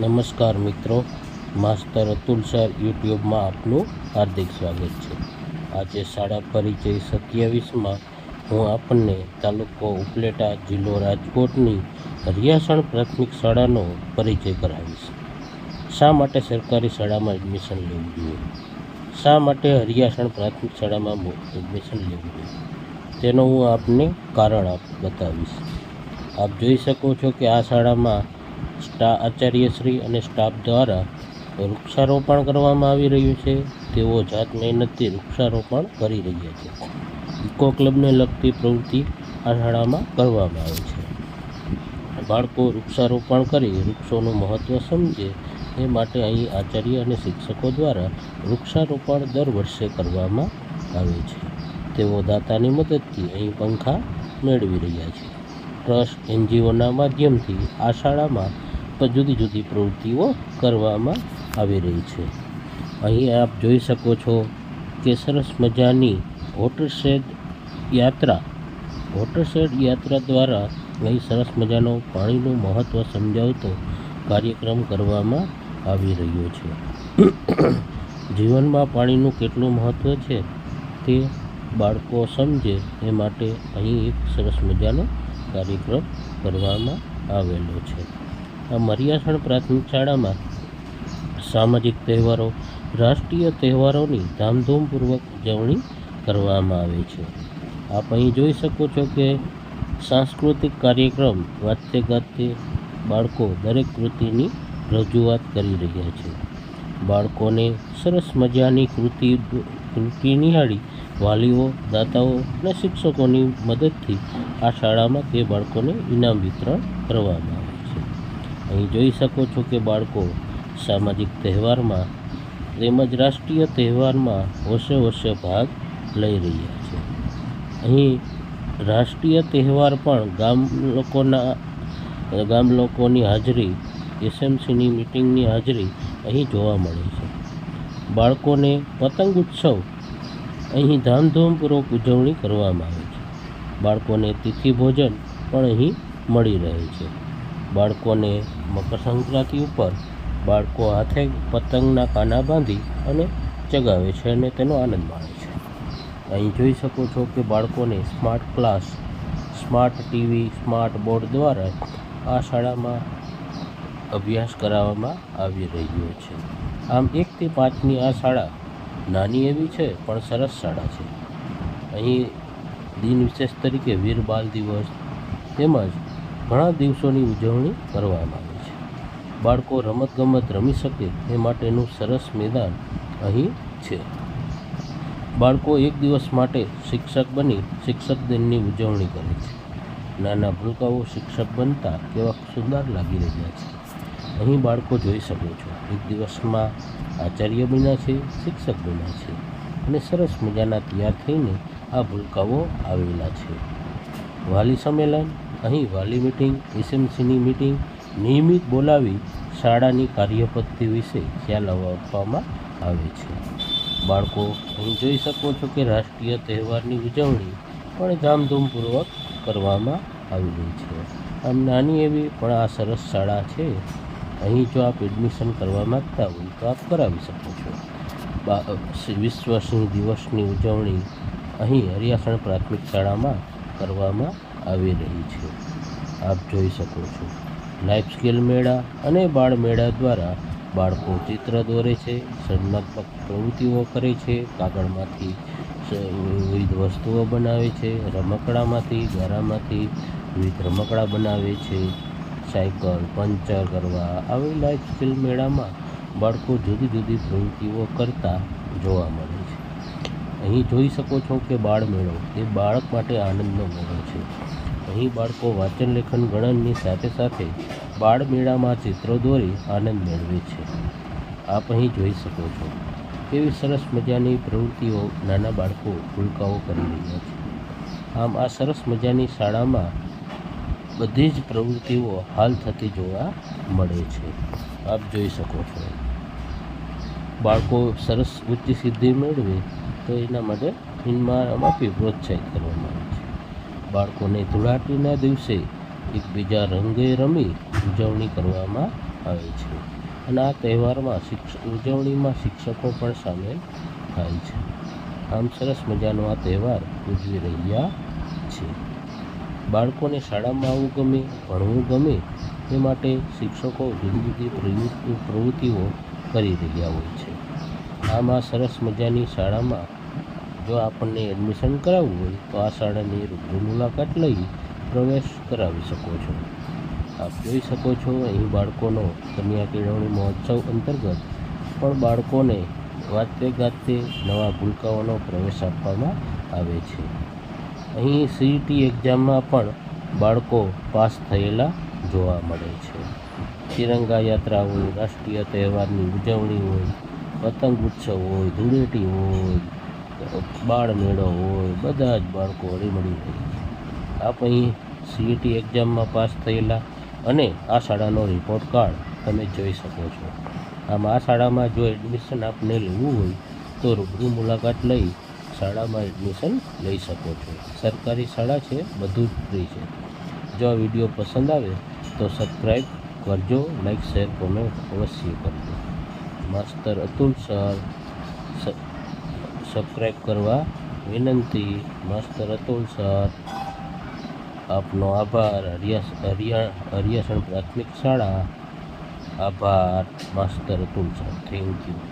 નમસ્કાર મિત્રો. માસ્તર અતુલ સર યુટ્યુબમાં આપનું હાર્દિક સ્વાગત છે. આજે શાળા પરિચય સત્યાવીસમાં હું આપણને તાલુકો ઉપલેટા જિલ્લો રાજકોટની હરિયાસણ પ્રાથમિક શાળાનો પરિચય કરાવીશ. શા માટે સરકારી શાળામાં એડમિશન લેવું જોઈએ? શા માટે હરિયાસણ પ્રાથમિક શાળામાં એડમિશન લેવું જોઈએ? તેનું હું આપને કારણ આપ બતાવીશ. આપ જોઈ શકો છો કે આ શાળામાં સ્ટા આચાર્યશ્રી અને સ્ટાફ દ્વારા વૃક્ષારોપણ કરવામાં આવી રહ્યું છે. તેઓ જાત મહેનતથી વૃક્ષારોપણ કરી રહ્યા છે. ઇકો ક્લબને લગતી પ્રવૃત્તિ આ શાળામાં કરવામાં આવે છે. બાળકો વૃક્ષારોપણ કરી વૃક્ષોનું મહત્ત્વ સમજે એ માટે અહીં આચાર્ય અને શિક્ષકો દ્વારા વૃક્ષારોપણ દર વર્ષે કરવામાં આવે છે. તેઓ દાતાની મદદથી અહીં પંખા મેળવી રહ્યા છે. ટ્રસ્ટ એનજીઓના માધ્યમથી આ શાળામાં પણ જુદી જુદી પ્રવૃત્તિઓ કરવામાં આવી રહી છે. અહીં આપ જોઈ શકો છો કે સરસ મજાની વોટરશેડ યાત્રા વોટરશેડ યાત્રા દ્વારા અહીં સરસ મજાનો પાણીનું મહત્ત્વ સમજાવતો કાર્યક્રમ કરવામાં આવી રહ્યો છે. જીવનમાં પાણીનું કેટલું મહત્ત્વ છે તે બાળકો સમજે એ માટે અહીં એક સરસ મજાનો કાર્યક્રમ કરવામાં આવેલો છે. આ મરિયાસણ પ્રાથમિક શાળામાં સામાજિક તહેવારો, રાષ્ટ્રીય તહેવારોની ધામધૂમપૂર્વક ઉજવણી કરવામાં આવે છે. આપ અહીં જોઈ શકો છો કે સાંસ્કૃતિક કાર્યક્રમ વાતે ગાતે બાળકો દરેક કૃતિની રજૂઆત કરી રહ્યા છે. બાળકોને સરસ મજાની કૃતિ કૃતિ નિહાળી વાલીઓ, દાતાઓ અને શિક્ષકોની મદદથી આ શાળામાં તે બાળકોને ઇનામ વિતરણ કરવામાં અહીં જોઈ શકો છો કે બાળકો સામાજિક તહેવારમાં તેમજ રાષ્ટ્રીય તહેવારમાં હોશે હોશે ભાગ લઈ રહ્યા છે. અહીં રાષ્ટ્રીય તહેવાર પણ ગામ લોકોના, ગામ લોકોની હાજરી, એસએમસીની મિટિંગની હાજરી અહીં જોવા મળે છે. બાળકોને પતંગ ઉત્સવ અહીં ધામધૂમપૂર્વક ઉજવણી કરવામાં આવે છે. બાળકોને તિથિ ભોજન પણ અહીં મળી રહે છે. બાળકોને મકર સંક્રાંતિ ઉપર બાળકો હાથે પતંગના કાના બાંધી અને ચગાવે છે અને તેનો આનંદ માણે છે. અહીં જોઈ શકો છો કે બાળકોને smart class, smart TV, smart board દ્વારા આ શાળામાં અભ્યાસ કરાવવામાં આવી રહ્યો છે. આમ એકથી પાંચની આ શાળા નાની એવી છે, પણ સરસ શાળા છે. અહીં દિન વિશેષ તરીકે વીર બાલ દિવસ તેમજ ઘણા દિવસોની ઉજવણી કરવામાં આવે છે. બાળકો રમતગમત રમી શકે એ માટેનું સરસ મેદાન અહીં છે. બાળકો એક દિવસ માટે શિક્ષક બની શિક્ષક દિનની ઉજવણી કરે છે. નાના ભૂલકાઓ શિક્ષક બનતા કેવા સુંદર લાગી રહ્યા છે. અહીં બાળકો જોઈ શકો છો. એક દિવસમાં આચાર્ય બન્યા છે, શિક્ષક બન્યા છે અને સરસ મજાના તૈયાર થઈને આ ભૂલકાઓ આવેલા છે. વાલી સંમેલન અહીં વાલી મિટિંગ એસએમસીની મિટિંગ નિયમિત બોલાવી શાળાની કાર્યપદ્ધતિ વિશે ખ્યાલ આપવામાં આવે છે. બાળકો અહીં જોઈ શકો છો કે રાષ્ટ્રીય તહેવારની ઉજવણી પણ ધામધૂમપૂર્વક કરવામાં આવી રહી છે. આમ નાની એવી પણ આ સરસ શાળા છે. અહીં જો આપ એડમિશન કરવા માગતા હોય તો આપ કરાવી શકો છો. વિશ્વ સિંહ દિવસની ઉજવણી અહીં હરિયાસણ પ્રાથમિક શાળામાં કરવામાં આવી રહી છે. આપ જોઈ શકો છો. લાઈફ સ્કિલ મેળા અને બાળ મેળા દ્વારા બાળકો ચિત્ર દોરે છે, સર્જનાત્મક પ્રવૃત્તિઓ કરે છે, કાગળમાંથી વિવિધ વસ્તુઓ બનાવે છે, રમકડામાંથી, ગારામાંથી વિવિધ રમકડા બનાવે છે. સાયકલ, પંચર કરવા આવી લાઈફ સ્કિલ મેળામાં બાળકો જુદી જુદી પ્રવૃત્તિઓ કરતા જોવા મળે છે. અહીં જોઈ શકો છો કે બાળ મેળો એ બાળક માટે આનંદનો મેળો છે. અહીં બાળકો વાંચન લેખન ગણનની સાથે સાથે બાળમેળામાં ચિત્રો દોરી આનંદ મેળવે છે. આપ અહીં જોઈ શકો છો કેવી સરસ મજાની પ્રવૃત્તિઓ નાના બાળકો ભૂલકાઓ કરી રહ્યા છે. આમ આ સરસ મજાની શાળામાં બધી જ પ્રવૃત્તિઓ હાલ થતી જોવા મળે છે. આપ જોઈ શકો છો. બાળકો સરસ ઉચ્ચ સિદ્ધિ મેળવે તો એના માટે ઇનમાં પ્રોત્સાહિત કરવામાં આવે. બાળકોને ધૂળાટીના દિવસે એકબીજા રંગે રમી ઉજવણી કરવામાં આવે છે. અને આ તહેવારમાં શિક્ષ, ઉજવણીમાં શિક્ષકો પણ સામેલ થાય છે. આમ સરસ મજાનો આ તહેવાર ઉજવી રહ્યા છે. બાળકોને શાળામાં આવવું ગમે, ભણવું ગમે, એ માટે શિક્ષકો જુદી જુદી પ્રવૃત્તિ પ્રવૃત્તિઓ કરી રહ્યા હોય છે. આમાં સરસ મજાની શાળામાં જો આપણને એડમિશન કરાવવું હોય, તો આ શાળાની રૂબરૂ મુલાકાત લઈ પ્રવેશ કરાવી શકો છો. આપ જોઈ શકો છો, અહીં બાળકોનો કન્યા કેળવણી મહોત્સવ અંતર્ગત પણ બાળકોને વાતે ગાતે નવા ભૂલકાઓનો પ્રવેશ આપવામાં આવે છે. અહીં સીઈટી એક્ઝામમાં પણ બાળકો પાસ થયેલા જોવા મળે છે. તિરંગા યાત્રા હોય, રાષ્ટ્રીય તહેવારની ઉજવણી હોય, પતંગ ઉત્સવ હોય, ધૂળેટી હોય બાળ મેળો હોય, બધા જ બાળકો હળીમળી હોય આપ અહીં સીઈટી એક્ઝામમાં પાસ થયેલા અને આ શાળાનો રિપોર્ટ કાર્ડ તમે જોઈ શકો છો. આમ આ શાળામાં જો એડમિશન આપને લેવું હોય, તો રૂબરૂ મુલાકાત લઈ શાળામાં એડમિશન લઈ શકો છો. સરકારી શાળા છે, બધું જ ફ્રી છે. જો આ વીડિયો પસંદ આવે, તો સબસ્ક્રાઈબ કરજો લાઈક શેર કોમેન્ટ અવશ્ય કરજો. માસ્તર અતુલ સર સબસ્ક્રાઈબ કરવા વિનંતી. માસ્તર અતુલ સર. આપનો આભાર. હરિયા હરિયા, હરિયાસણ પ્રાથમિક શાળા. આભાર. માસ્તર અતુલ સર. Thank you